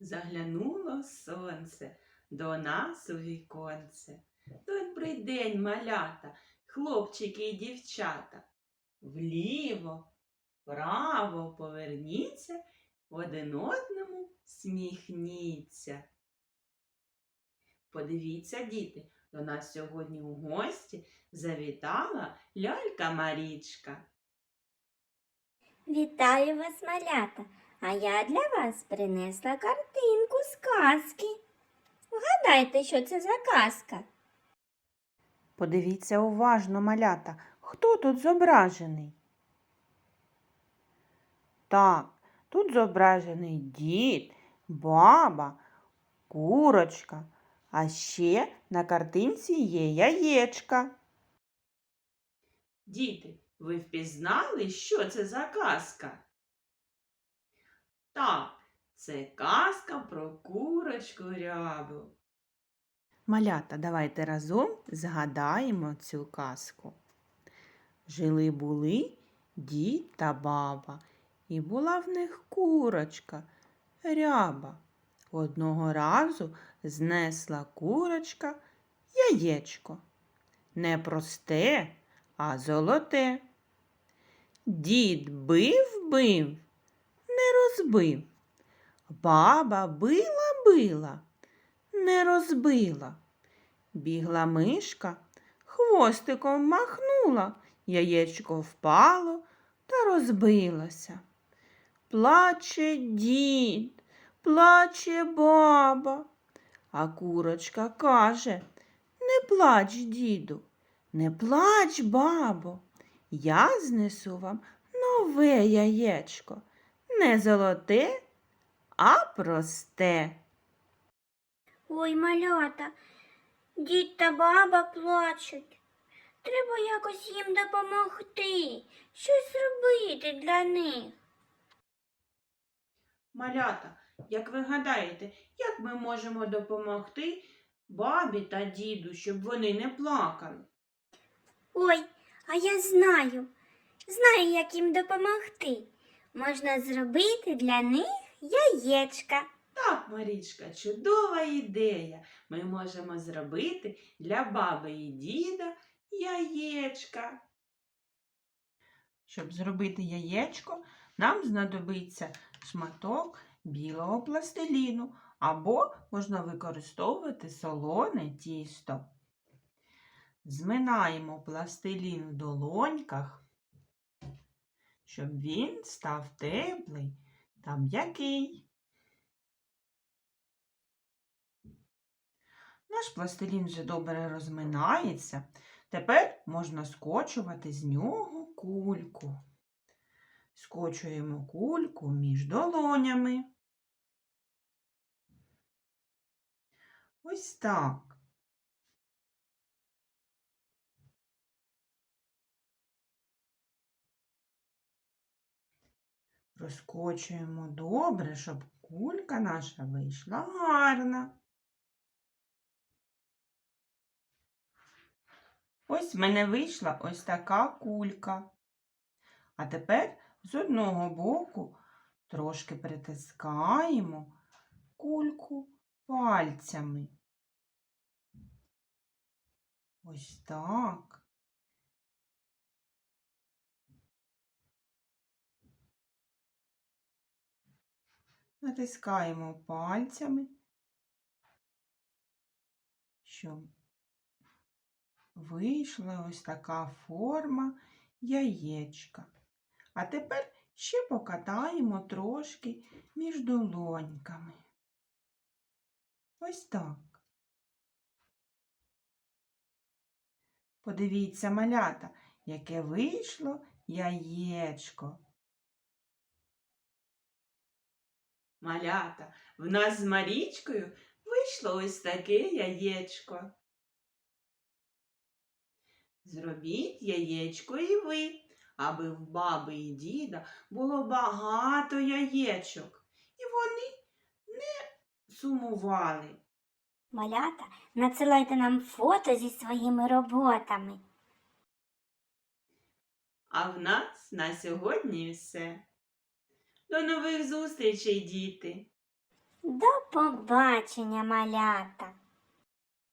Заглянуло сонце до нас у віконце. Добрий день, малята, хлопчики і дівчата. Вліво, вправо поверніться, один одному сміхніться. Подивіться, діти, до нас сьогодні у гості завітала лялька Марічка. Вітаю вас, малята! А я для вас принесла картинку з казки. Вгадайте, що це за казка? Подивіться уважно, малята, хто тут зображений? Так, тут зображений дід, баба, курочка, а ще на картинці є яєчка. Діти, ви впізнали, що це за казка? Так, це казка про курочку рябу. Малята, давайте разом згадаємо цю казку. Жили були дід та баба, і була в них курочка ряба. Одного разу знесла курочка яєчко. Не просте, а золоте. Дід бив бив, розбив. Баба била била, не розбила. Бігла мишка, хвостиком махнула, яєчко впало та розбилося. Плаче дід, плаче баба. А курочка каже Не плач, діду, не плач, бабо. Я знесу вам нове яєчко, не золоте, а просте. Ой, малята, дід та баба плачуть. Треба якось їм допомогти, щось зробити для них. Малята, як ви гадаєте, як ми можемо допомогти бабі та діду, щоб вони не плакали? Ой, а я знаю, знаю, як їм допомогти. Можна зробити для них яєчка. Так, Марічка, чудова ідея. Ми можемо зробити для баби і діда яєчка. Щоб зробити яєчко, нам знадобиться шматок білого пластиліну або можна використовувати солоне тісто. Зминаємо пластилін в долоньках, щоб він став теплий та м'який. Наш пластилін вже добре розминається. Тепер можна скочувати з нього кульку. Скочуємо кульку між долонями. Ось так. Розкочуємо добре, щоб кулька наша вийшла гарна. Ось в мене вийшла ось така кулька. А тепер з одного боку трошки притискаємо кульку пальцями. Ось так. Натискаємо пальцями, щоб вийшла ось така форма яєчка. А тепер ще покатаємо трошки між долоньками. Ось так. Подивіться, малята, яке вийшло яєчко. Малята, в нас з Марічкою вийшло ось таке яєчко. Зробіть яєчко і ви, аби в баби і діда було багато яєчок, і вони не сумували. Малята, надсилайте нам фото зі своїми роботами. А в нас на сьогодні все. До нових зустрічей, діти! До побачення, малята!